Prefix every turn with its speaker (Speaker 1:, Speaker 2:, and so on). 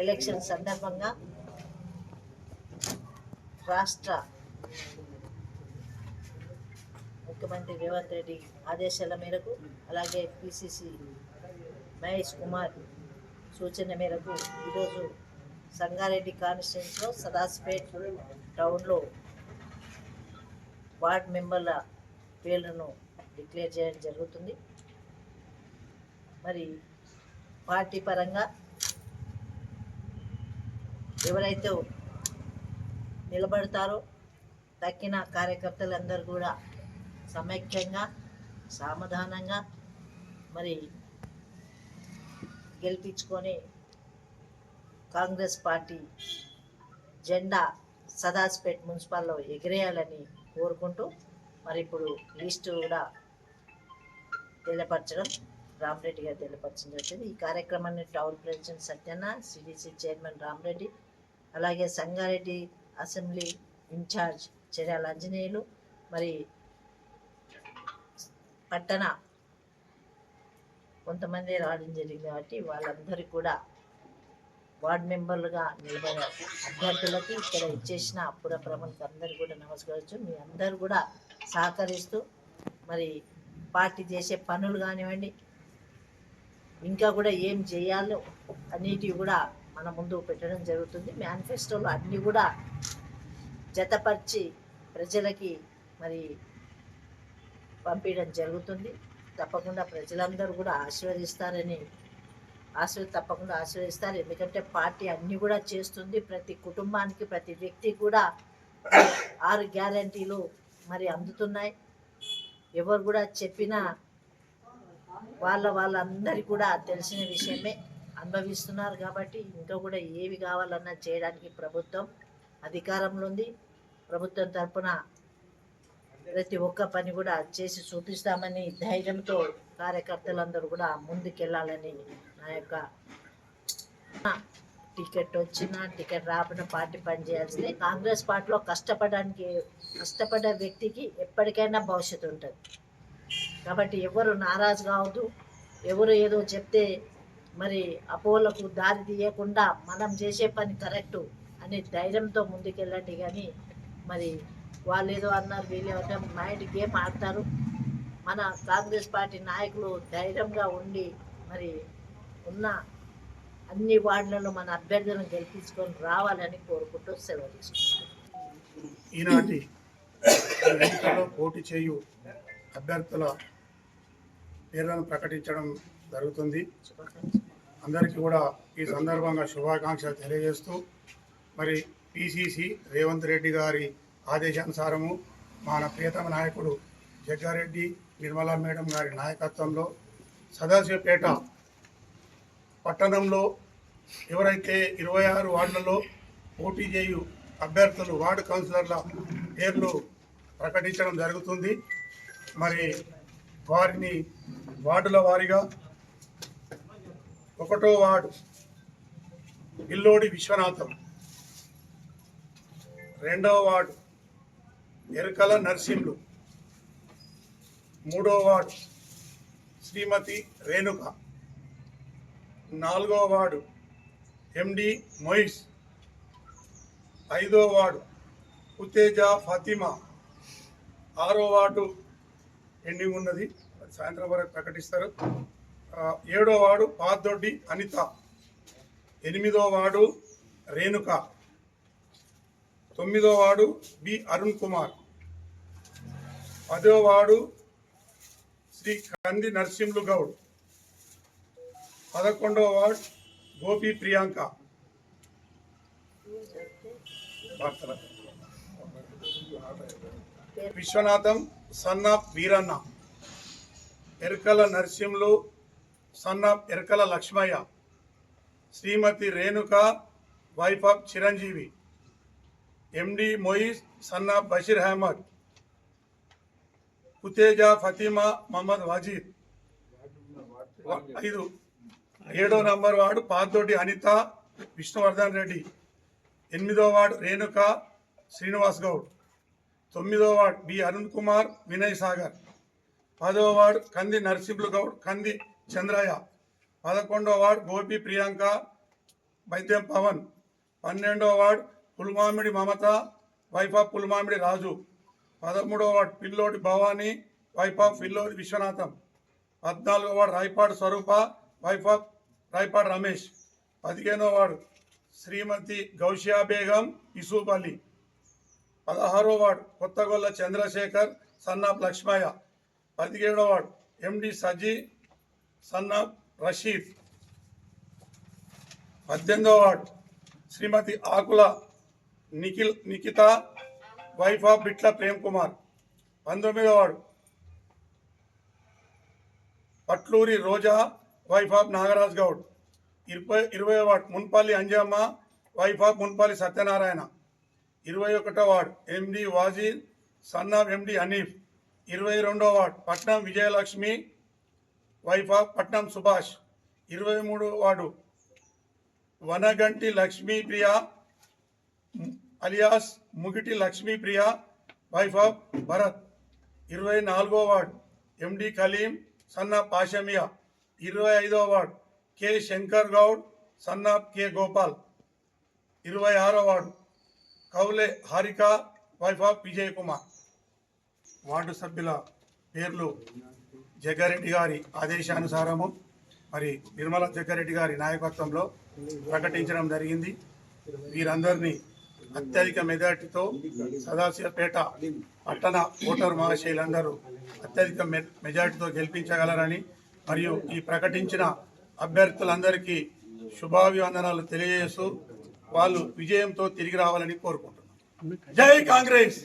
Speaker 1: Election సందర్భంగా రాష్ట్ర ముఖ్యమంత్రి రేవంత్ రెడ్డి ఆదేశాల మేరకు అలాగే పిసిసి మహేష్ కుమార్ సూచన మేరకు ఈరోజు సంగారెడ్డి కాన్స్టిట్యూన్స్లో సదాస్పేట్ టౌన్లో వార్డ్ మెంబర్ల పేర్లను డిక్లేర్ చేయడం జరుగుతుంది. మరి పార్టీ పరంగా ఎవరైతే నిలబడతారో తక్కిన కార్యకర్తలందరూ కూడా సమైక్యంగా సామధానంగా మరి గెలిపించుకొని కాంగ్రెస్ పార్టీ జెండా సదాస్పేట్ మున్సిపాల్లో ఎగిరేయాలని కోరుకుంటూ మరి ఇప్పుడు లిస్టు కూడా తెలియపరచడం రామరెడ్డి గారు తెలియపరచడం జరిగింది. ఈ కార్యక్రమాన్ని town president Satyanna CDC chairman Ramareddy అలాగే సంగారెడ్డి అసెంబ్లీ ఇన్ఛార్జ్ చర్యల ఆంజనేయులు మరి పట్టణ కొంతమంది రావడం జరిగింది కాబట్టి వాళ్ళందరికీ కూడా వార్డ్ మెంబర్లుగా నిలబడే అభ్యర్థులకి ఇక్కడ ఇచ్చేసిన అప్పుడ ప్రముఖులకు అందరికీ కూడా నమస్కరించు. మీ అందరు కూడా సహకరిస్తూ మరి పార్టీ చేసే పనులు కానివ్వండి ఇంకా కూడా ఏం చేయాలో అన్నిటివి కూడా మన ముందు పెట్టడం జరుగుతుంది. మేనిఫెస్టోలో అన్నీ కూడా జతపరిచి ప్రజలకి మరి పంపించడం జరుగుతుంది. తప్పకుండా ప్రజలందరూ కూడా ఆశీర్వదిస్తారని ఆశీర్ తప్పకుండా ఆశీర్వదిస్తారు. ఎందుకంటే పార్టీ అన్నీ కూడా చేస్తుంది. ప్రతి కుటుంబానికి ప్రతి వ్యక్తికి కూడా ఆరు గ్యారంటీలు మరి అందుతున్నాయి. ఎవరు కూడా చెప్పినా వాళ్ళ వాళ్ళందరికీ కూడా తెలిసిన విషయమే. అనుభవిస్తున్నారు కాబట్టి ఇంకా కూడా ఏవి కావాలన్నా చేయడానికి ప్రభుత్వం అధికారంలో ఉంది. ప్రభుత్వం తరపున ప్రతి ఒక్క పని కూడా చేసి చూపిస్తామని ధైర్యంతో కార్యకర్తలందరూ కూడా ముందుకెళ్ళాలని నా యొక్క టికెట్ వచ్చినా టికెట్ రాకుండా పార్టీ పనిచేయాల్సిందే కాంగ్రెస్ పార్టీలో కష్టపడడానికి కష్టపడ్డ వ్యక్తికి ఎప్పటికైనా భవిష్యత్తు ఉంటుంది. కాబట్టి ఎవరు నారాజు కావద్దు. ఎవరు ఏదో చెప్తే మరి అపోలకు దారి తీయకుండా మనం చేసే పని కరెక్టు అనే ధైర్యంతో ముందుకెళ్ళండి కానీ మరి వాళ్ళు ఏదో అన్నారు వీళ్ళు మైండ్ గేమ్ ఆడతారు. మన కాంగ్రెస్ పార్టీ నాయకులు ధైర్యంగా ఉండి మరి ఉన్న అన్ని వార్డులలో మన అభ్యర్థులను గెలిపించుకొని రావాలని కోరుకుంటూ సెలవు తీసుకుంటాం
Speaker 2: ఈనాటి ఎన్నికల్లో పోటీ చేయు అభ్యర్థుల పేర్లను ప్రకటించడం జరుగుతుంది. అందరికీ కూడా ఈ సందర్భంగా శుభాకాంక్షలు తెలియజేస్తూ మరి పిసిసి రేవంత్ రెడ్డి గారి ఆదేశానుసారము మన ప్రియతమ నాయకుడు జగ్గారెడ్డి నిర్మలా మేడం గారి నాయకత్వంలో సదాశివపేట పట్టణంలో ఎవరైతే ఇరవై ఆరు వార్డులలో పోటీ చేయు అభ్యర్థులు వార్డు కౌన్సిలర్ల పేర్లు ప్రకటించడం జరుగుతుంది. మరి వారిని వార్డుల వారీగా ఒకటో వార్డు. ఇల్లోడి విశ్వనాథం. రెండవ వార్డు. ఎరకల నర్సింహులు మూడో వార్డు. శ్రీమతి రేణుక. నాలుగో వార్డు. ఎండి మొయిస్. ఐదో వార్డు. ఉత్తేజ ఫాతిమా. ఆరో వార్డు. ఎండింగ్ ఉన్నది. సాయంత్రం వరకు ప్రకటిస్తారు. ఏడో వాడు పాదొడ్డి అనిత. ఎనిమిదో వాడు రేణుక. తొమ్మిదో వాడు బి అరుణ్ కుమార్. పదో వాడు శ్రీ కంది నరసింహులు గౌడ్. పదకొండవ ward Gopi Priyanka. Vishwanatham son of Veeranna. Erakala Narasimhulu son of Erakala Lakshmaiah Srimati Renuka wife of Chiranjeevi MD Mois son of Basheer Ahmed Kutheja Fatima Mohammed Wajid. ఐదు. ఏడో నంబర్ వార్డు పాతోటి అనిత విష్ణువర్ధన్ రెడ్డి. ఎనిమిదో ward Renuka Srinivas Goud. తొమ్మిదో ward B Arun Kumar Vinay Sagar. పదో ward కంది నరసింహులు గౌడ్ కంది చంద్రయ్య పదకొండో ward Gopi Priyanka Vaidyam Pavan పన్నెండో ward Pulmamidi Mamatha wife of Pulmamidi Raju పదమూడో ward Pillodi Bhavani wife of Pillodi Vishwanatham పద్నాలుగో ward Rayapadu Swarupa wife of Rayapadu Ramesh పదిహేనో వార్డు శ్రీమతి గౌషియా బేగం యూసుఫ్ అలీ పదహారో ward Kothagolla Chandrasekhar son of Lakshmaiah పదిహేడో ward MD Saji son of Rasheed. పద్దెనిమిదవ ward. Srimati Akula Nikhil Nikhitha wife of Bitla Prem Kumar. పంతొమ్మిదో ward. Patluri Roja wife of Nagaraj Goud. ఇరవై ఇరవై ward. Munpalli Anjamma wife of Munpalli Satyanarayana. ఇరవై ఒకటో ward. MD Wazir son of MD Hanif. ఇరవై రెండో ward. పట్నం Vijayalakshmi wife of పట్నం సుభాష్. ఇరవై మూడో ward. Vanaganti Lakshmipriya alias Mugiti Lakshmipriya wife of Bharat. ఇరవై నాలుగో వార్డ్. ఎండి కలీం సన్న పాషమియా ఇరవై ఐదో వార్డ్. కె శంకర్ గౌడ్ సన్న కె గోపాల్. ఇరవై ఆరో ward. Kaule Harika wife of Vijay Kumar. Ward సభ్యుల పేర్లు జగ్గారెడ్డి గారి ఆదేశానుసారము మరి నిర్మల జగ్గారెడ్డి గారి నాయకత్వంలో ప్రకటించడం జరిగింది. వీరందరినీ అత్యధిక మెజార్టీతో సదాశివపేట పట్టణ ఓటర్ మహాశైలందరూ అత్యధిక మె- మెజార్టీతో గెలిపించగలరని మరియు ఈ ప్రకటించిన అభ్యర్థులందరికీ శుభాభివందనాలు తెలియజేస్తూ వాళ్ళు విజయంతో తిరిగి రావాలని కోరుకుంటున్నాను జై కాంగ్రెస్!